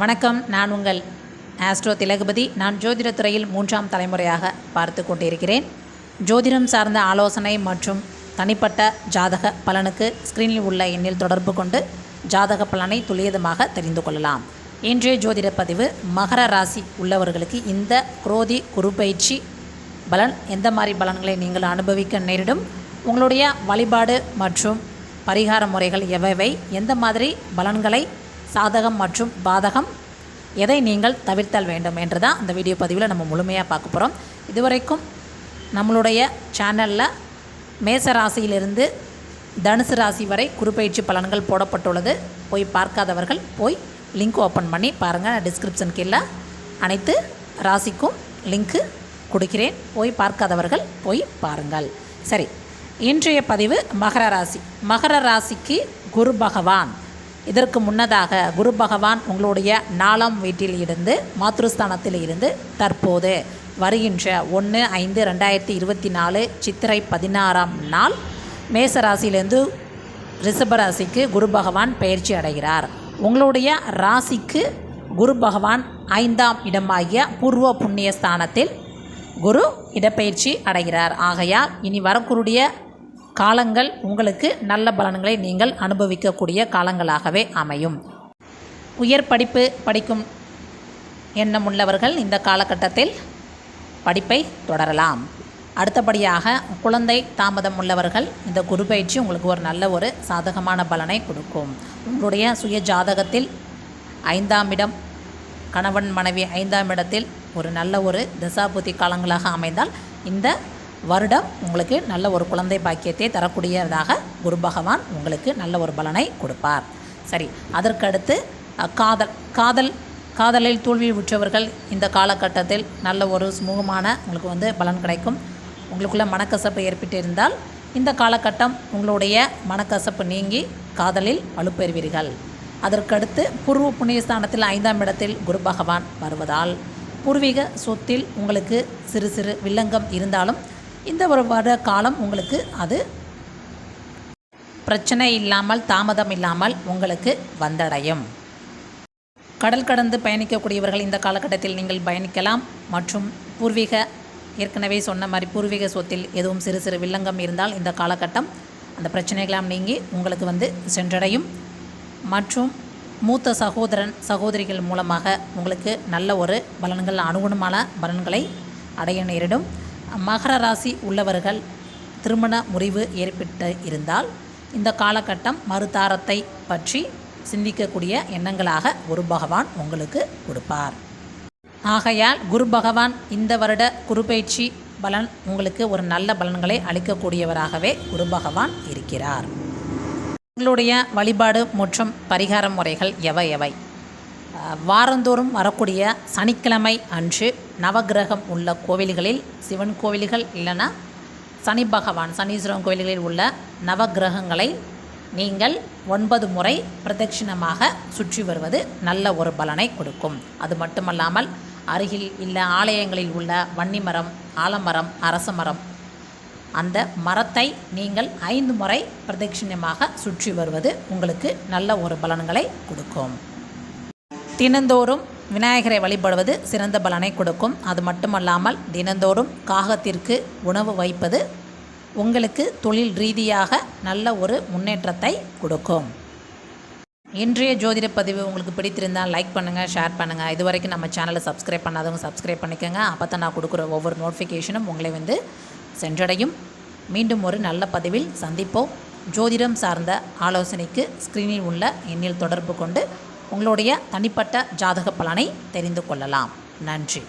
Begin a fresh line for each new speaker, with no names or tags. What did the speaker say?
வணக்கம். நான் உங்கள் ஆஸ்ட்ரோ திலகுபதி. நான் ஜோதிடத்துறையில் மூன்றாம் தலைமுறையாக பார்த்து கொண்டிருக்கிறேன். ஜோதிடம் சார்ந்த ஆலோசனை மற்றும் தனிப்பட்ட ஜாதக பலனுக்கு ஸ்க்ரீனில் உள்ள எண்ணில் தொடர்பு கொண்டு ஜாதக பலனை துல்லியதமாக தெரிந்து கொள்ளலாம். இன்றைய ஜோதிட பதிவு. மகர ராசி உள்ளவர்களுக்கு இந்த குரோதி குரு பயிற்சி பலன் எந்த மாதிரி பலன்களை நீங்கள் அனுபவிக்க நேரிடும் உங்களுடைய வழிபாடு மற்றும் பரிகார முறைகள் எவைவை எந்த மாதிரி பலன்களை சாதகம் மற்றும் பாதகம் எதை நீங்கள் தவிர்த்தல் வேண்டும் என்று தான் அந்த வீடியோ பதிவில் நம்ம முழுமையாக பார்க்க போகிறோம் இதுவரைக்கும் நம்மளுடைய சேனலில் மேச ராசியிலிருந்து தனுசு ராசி வரை குறுப்பயிற்சி பலன்கள் போடப்பட்டுள்ளது. போய் பார்க்காதவர்கள் போய் லிங்க் ஓப்பன் பண்ணி பாருங்கள் டிஸ்கிரிப்ஷன் கீழே அனைத்து ராசிக்கும் லிங்க்கு கொடுக்கிறேன். போய் பார்க்காதவர்கள் போய் பாருங்கள். சரி இன்றைய பதிவு மகர ராசி. மகர ராசிக்கு குரு பகவான். இதற்கு முன்னதாக குரு பகவான் உங்களுடைய நாலாம் வீட்டில் இருந்து மாத்ருஸ்தானத்தில் இருந்து தற்போது வருகின்ற ஒன்று ஐந்து ரெண்டாயிரத்தி இருபத்தி நாலு சித்திரை பதினாறாம் நாள் மேசராசியிலேருந்து ரிஷபராசிக்கு குரு பகவான் பயிற்சி அடைகிறார். உங்களுடைய ராசிக்கு குரு பகவான் ஐந்தாம் இடமாகிய பூர்வ புண்ணிய ஸ்தானத்தில் குரு இடப்பெயர்ச்சி அடைகிறார். ஆகையால் இனி வரக்கூடிய காலங்கள் உங்களுக்கு நல்ல பலன்களை நீங்கள் அனுபவிக்கக்கூடிய காலங்களாகவே அமையும். உயர் படிப்பு படிக்கும் எண்ணம் உள்ளவர்கள் இந்த காலகட்டத்தில் படிப்பை தொடரலாம். அடுத்தபடியாக குழந்தை தாமதம் உள்ளவர்கள் இந்த குரு பயிற்சி உங்களுக்கு ஒரு நல்ல ஒரு சாதகமான பலனை கொடுக்கும். உங்களுடைய சுய ஜாதகத்தில் ஐந்தாம் இடம் கணவன் மனைவி ஐந்தாம் இடத்தில் ஒரு நல்ல ஒரு தசாபுத்தி காலங்களாக அமைந்தால் இந்த வருடம் உங்களுக்கு நல்ல ஒரு குழந்தை பாக்கியத்தை தரக்கூடியதாக குரு பகவான் உங்களுக்கு நல்ல ஒரு பலனை கொடுப்பார். சரி அதற்கடுத்து காதல் காதல் காதலில் தோல்வி உற்றவர்கள் இந்த காலகட்டத்தில் நல்ல ஒரு சுமூகமான உங்களுக்கு வந்து பலன் கிடைக்கும். உங்களுக்குள்ள மனக்கசப்பு ஏற்பட்டு இருந்தால் இந்த காலகட்டம் உங்களுடைய மனக்கசப்பு நீங்கி காதலில் வலுப்பெறுவீர்கள். அதற்கடுத்து பூர்வ புண்ணியஸ்தானத்தில் ஐந்தாம் இடத்தில் குரு பகவான் வருவதால் பூர்வீக சொத்தில் உங்களுக்கு சிறு சிறு வில்லங்கம் இருந்தாலும் இந்த ஒரு வருட காலம் உங்களுக்கு அது பிரச்சனை இல்லாமல் தாமதம் இல்லாமல் உங்களுக்கு வந்தடையும். கடல் கடந்து பயணிக்கக்கூடியவர்கள் இந்த காலகட்டத்தில் நீங்கள் பயணிக்கலாம். மற்றும் பூர்வீக ஏற்கனவே சொன்ன மாதிரி பூர்வீக சொத்தில் எதுவும் சிறு சிறு வில்லங்கம் இருந்தால் இந்த காலகட்டம் அந்த பிரச்சனைகளாம் நீங்கி உங்களுக்கு வந்து சென்றடையும். மற்றும் மூத்த சகோதரன் சகோதரிகள் மூலமாக உங்களுக்கு நல்ல ஒரு பலன்கள் அனுகுணமான பலன்களை அடைய நேரிடும். மகர ராசி உள்ளவர்கள் திருமண முறிவு ஏற்பட்டு இருந்தால் இந்த காலகட்டம் மறுதாரத்தை பற்றி சிந்திக்கக்கூடிய எண்ணங்களாக குரு பகவான் உங்களுக்கு கொடுப்பார். ஆகையால் குரு பகவான் இந்த வருட குருபெயர்ச்சி பலன் உங்களுக்கு ஒரு நல்ல பலன்களை அளிக்கக்கூடியவராகவே குரு பகவான் இருக்கிறார். உங்களுடைய வழிபாடு மற்றும் பரிகார முறைகள் எவை எவை? வாரந்தோறும் வரக்கூடிய சனிக்கிழமை அன்று நவக்கிரகம் உள்ள கோவில்களில் சிவன் கோவில்கள் இல்லைன்னா சனி பகவான் சனீஸ்வரன் கோவில்களில் உள்ள நவக்கிரகங்களை நீங்கள் ஒன்பது முறை பிரதட்சிணமாக சுற்றி வருவது நல்ல ஒரு பலனை கொடுக்கும். அது மட்டுமல்லாமல் அருகில் இல்லை ஆலயங்களில் உள்ள வன்னிமரம் ஆலமரம் அரச மரம் அந்த மரத்தை நீங்கள் ஐந்து முறை பிரதட்சிணமாக சுற்றி வருவது உங்களுக்கு நல்ல ஒரு பலன்களை கொடுக்கும். தினந்தோறும் விநாயகரை வழிபடுவது சிறந்த பலனை கொடுக்கும். அது மட்டுமல்லாமல் தினந்தோறும் காகத்திற்கு உணவு வைப்பது உங்களுக்கு தொழில் ரீதியாக நல்ல ஒரு முன்னேற்றத்தை கொடுக்கும். இன்றைய ஜோதிட பதிவு உங்களுக்கு பிடித்திருந்தால் லைக் பண்ணுங்கள் ஷேர் பண்ணுங்கள் இது வரைக்கும் நம்ம சேனலை சப்ஸ்கிரைப் பண்ணாதவங்க சப்ஸ்கிரைப் பண்ணிக்கோங்க. அப்போ தான் நான் கொடுக்குற ஒவ்வொரு நோட்டிஃபிகேஷனும் உங்களை வந்து சென்றடையும். மீண்டும் ஒரு நல்ல பதிவில் சந்திப்போம். ஜோதிடம் சார்ந்த ஆலோசனைக்கு ஸ்க்ரீனில் உள்ள எண்ணில் தொடர்பு கொண்டு உங்களுடைய தனிப்பட்ட ஜாதக பலனை தெரிந்து கொள்ளலாம். நன்றி.